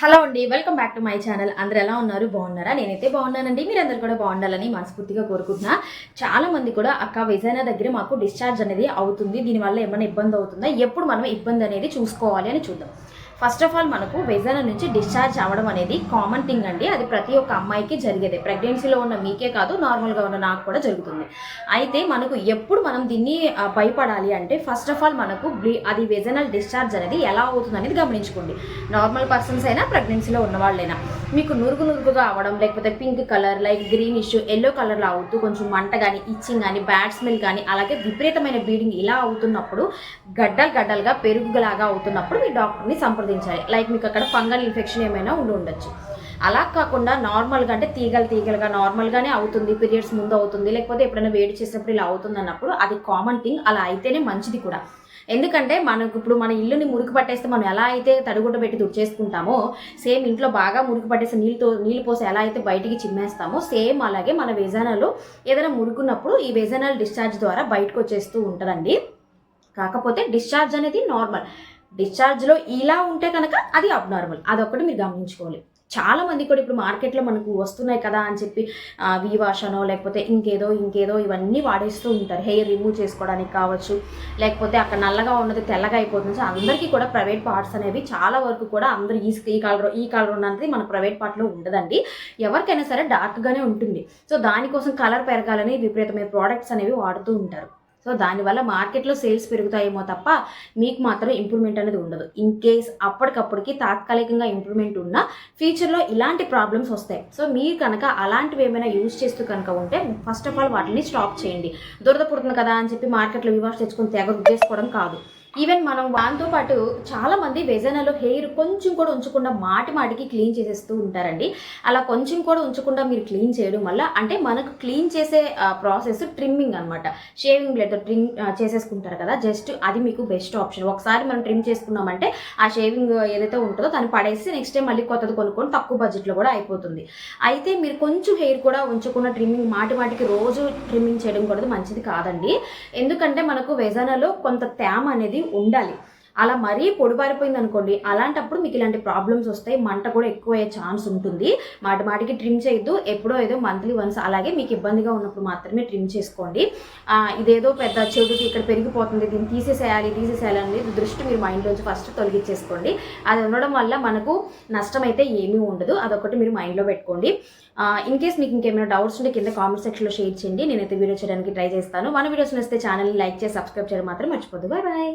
Hello అండి welcome back to my channel. అందరు ఎలా ఉన్నారు? బాగున్నారా? నేనైతే బాగున్నానండి. మీరందరూ కూడా బాగుండాలని మనస్ఫూర్తిగా కోరుకుంటున్నా. చాలా మంది కూడా అక్క విజయన దగ్గర మాకు డిశ్చార్జ్ అనేది అవుతుంది. దీనివల్ల ఏమైనా ఇబ్బంది అవుతుందా? ఎప్పుడు మనం ఇబ్బంది అనేది చూసుకోవాలి అని చూద్దాం. ఫస్ట్ ఆఫ్ ఆల్ మనకు వెజన నుంచి డిశ్చార్జ్ అవ్వడం అనేది కామన్ థింగ్ అండి. అది ప్రతి ఒక్క అమ్మాయికి జరిగేదే. ప్రెగ్నెన్సీలో ఉన్న మీకే కాదు నార్మల్గా ఉన్న నాకు కూడా జరుగుతుంది. అయితే మనకు ఎప్పుడు మనం దీన్ని భయపడాలి అంటే ఫస్ట్ ఆఫ్ ఆల్ మనకు బ్లీ అది వెజనల్ డిశ్చార్జ్ అనేది ఎలా అవుతుంది అనేది గమనించుకోండి. నార్మల్ పర్సన్స్ అయినా ప్రెగ్నెన్సీలో ఉన్న వాళ్ళైనా. మీకు నురుగు నురుగుగా అవ్వడం లేకపోతే pink colour like green issue yellow కలర్లో అవుతూ కొంచెం మంట కానీ ఇచ్చింగ్ కానీ బ్యాడ్ స్మెల్ కానీ అలాగే విపరీతమైన బ్లీడింగ్ ఇలా అవుతున్నప్పుడు గడ్డలు గడ్డలుగా పెరుగులాగా అవుతున్నప్పుడు మీ డాక్టర్ని సంప్రదించాలి లైక్ మీకు అక్కడ ఫంగల్ ఇన్ఫెక్షన్ ఏమైనా ఉండి ఉండొచ్చు. అలా కాకుండా నార్మల్గా అంటే తీగలు తీగలుగా నార్మల్గానే అవుతుంది. పీరియడ్స్ ముందు అవుతుంది. లేకపోతే ఎప్పుడైనా వేడి చేసినప్పుడు ఇలా అవుతుంది అన్నప్పుడు అది కామన్ థింగ్ అలా అయితేనే మంచిది కూడా. ఎందుకంటే మనకు ఇప్పుడు మన ఇల్లుని మురికి పట్టేస్తే మనం ఎలా అయితే తడిగుడ్డ పెట్టి తుడిచేసుకుంటామో సేమ్ ఇంట్లో బాగా మురికి పట్టేస్తే నీళ్ళతో నీళ్ళు పోసి ఎలా అయితే బయటికి చిమ్మేస్తామో సేమ్ అలాగే మన వెజానాలో ఏదైనా మురుగున్నప్పుడు ఈ వెజానల్ డిశ్చార్జ్ ద్వారా బయటకు వచ్చేస్తూ ఉంటుందండి. కాకపోతే డిశ్చార్జ్ అనేది నార్మల్ డిశ్చార్జ్లో ఇలా ఉంటే కనుక అది అబ్నార్మల్ అదొక్కటి మీరు గమనించుకోవాలి. చాలా మంది కూడా ఇప్పుడు మార్కెట్లో మనకు వస్తున్నాయి కదా అని చెప్పి వివాషనో లేకపోతే ఇంకేదో ఇంకేదో ఇవన్నీ వాడేస్తూ ఉంటారు. హెయిర్ రిమూవ్ చేసుకోవడానికి కావచ్చు లేకపోతే అక్కడ నల్లగా ఉన్నది తెల్లగా అయిపోతుంది. సో అందరికీ కూడా ప్రైవేట్ పార్ట్స్ అనేవి చాలా వరకు కూడా అందరూ ఈ ఈ కలర్ ఈ కలర్ ఉన్నది మన ప్రైవేట్ పార్ట్లో ఉండదండి. ఎవరికైనా సరే డార్క్గానే ఉంటుంది. సో దానికోసం కలర్ పెరగాలని విపరీతమైన ప్రోడక్ట్స్ అనేవి వాడుతూ ఉంటారు. సో దానివల్ల మార్కెట్లో సేల్స్ పెరుగుతాయేమో తప్ప మీకు మాత్రం ఇంప్రూవ్మెంట్ అనేది ఉండదు. ఇన్ కేస్ అప్పటికప్పటికి తాత్కాలికంగా ఇంప్రూవ్మెంట్ ఉన్నా ఫ్యూచర్లో ఇలాంటి ప్రాబ్లమ్స్ వస్తాయి. సో మీరు కనుక అలాంటివి ఏమైనా యూజ్ చేస్తూ కనుక ఉంటే ఫస్ట్ ఆఫ్ ఆల్ వాటిని స్టాప్ చేయండి. దురద పుడుతుంది కదా అని చెప్పి మార్కెట్లో వివాస్ తెచ్చుకొని తెగ చేసుకోవడం కాదు. ఈవెన్ మనం దాంతో పాటు చాలా మంది వెజనలో హెయిర్ కొంచెం కూడా ఉంచకుండా మాటి మాటికి క్లీన్ చేసేస్తూ ఉంటారండి. అలా కొంచెం కూడా ఉంచకుండా మీరు క్లీన్ చేయడం వల్ల అంటే మనకు క్లీన్ చేసే ప్రాసెస్ ట్రిమ్మింగ్ అనమాట షేవింగ్ బ్లేడ్తో ట్రిమ్ చేసేసుకుంటారు కదా. జస్ట్ అది మీకు బెస్ట్ ఆప్షన్ ఒకసారి మనం ట్రిమ్ చేసుకున్నామంటే ఆ షేవింగ్ ఏదైతే ఉంటుందో దాన్ని పడేసి నెక్స్ట్ టైం మళ్ళీ కొత్తది కొనుక్కొని తక్కువ బడ్జెట్లో కూడా అయిపోతుంది. అయితే మీరు కొంచెం హెయిర్ కూడా ఉంచకుండా ట్రిమ్మింగ్ మాటి మాటికి రోజు ట్రిమ్మింగ్ చేయడం కూడా మంచిది కాదండి. ఎందుకంటే మనకు వెజనలో కొంత తేమ అనేది ఉండాలి. అలా మరీ పొడిపారిపోయింది అనుకోండి అలాంటప్పుడు మీకు ఇలాంటి ప్రాబ్లమ్స్ వస్తాయి మంట కూడా ఎక్కువ అయ్యే ఛాన్స్ ఉంటుంది. మాటి మాటికి ట్రిమ్ చేయొద్దు ఎప్పుడో ఏదో మంత్లీ వన్స్ అలాగే మీకు ఇబ్బందిగా ఉన్నప్పుడు మాత్రమే ట్రిమ్ చేసుకోండి. ఇదేదో పెద్ద చెడుకి ఇక్కడ పెరిగిపోతుంది దీన్ని తీసేసేయాలి తీసేసేయాలి అనేది దృష్టి మీరు మైండ్లోంచి ఫస్ట్ తొలగించేసుకోండి. అది ఉండడం వల్ల మనకు నష్టం అయితే ఏమీ ఉండదు అదొకటి మీరు మైండ్లో పెట్టుకోండి. ఇన్ కేస్ మీకు ఇంకేమైనా డౌట్స్ ఉంటే కింద కామెంట్ సెక్షన్లో షేర్ చేయండి. నేనైతే వీడియో చేయడానికి ట్రై చేస్తాను. మన వీడియోస్ నచ్చితే ఛానల్ని లైక్ చేసి సబ్స్క్రైబ్ చేయడం మాత్రం మర్చిపోద్దు. Bye bye